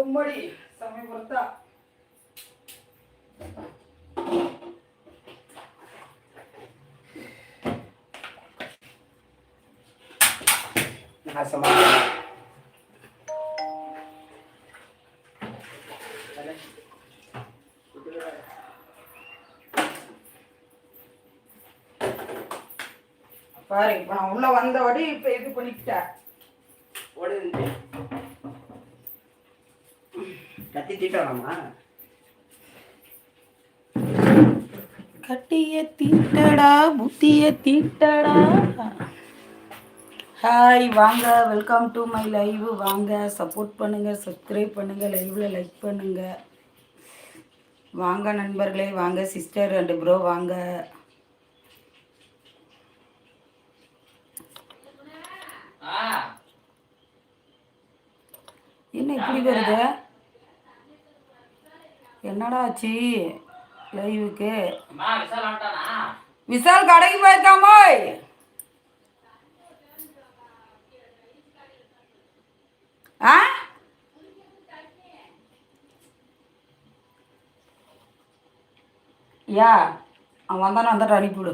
உம்மடி சமயபுரத்தா நாசமா பாரு இப்போ நான் உள்ள வந்தபடி இப்போ இது பண்ணிக்கிட்டேன் ஓடுது கத்தி தீட்டலாமா கட்டிய தீட்டடா புத்திய தீட்டடா. ஹாய் வாங்க வெல்கம் டு மை லைவ் வாங்க சப்போர்ட் பண்ணுங்க சப்ஸ்கிரைப் பண்ணுங்க லைவ்ல லைக் பண்ணுங்க. வாங்க நண்பர்களே வாங்க சிஸ்டர் அண்ட் ப்ரோ வாங்க. என்ன இப்படி வருது? என்னடா ஆச்சு? லைவுக்கு விசால் கடைக்கு போயிருக்காமோய் ஆ? யா அவன் வந்தானே வந்துட்டு அனுப்பிவிடு.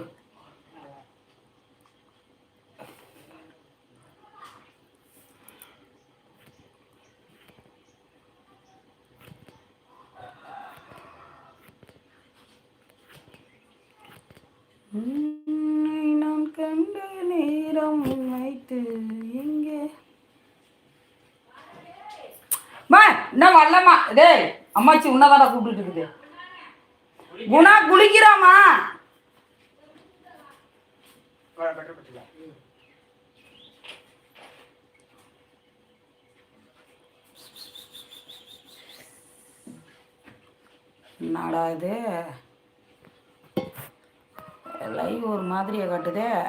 உன்னை நான் கண்ட நேரம் வைத்து எங்கே? என்ன வரலம்மா டேய் அம்மாச்சி உன்னதாடா கூப்பிட்டு இருக்குது. குணா குளிக்கிறாமா என்னடா இது? லைவ் ஒரு மாதிரியை காட்டுதே.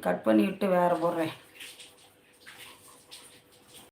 கட் பண்ணி விட்டு வேறு போடுறேன்.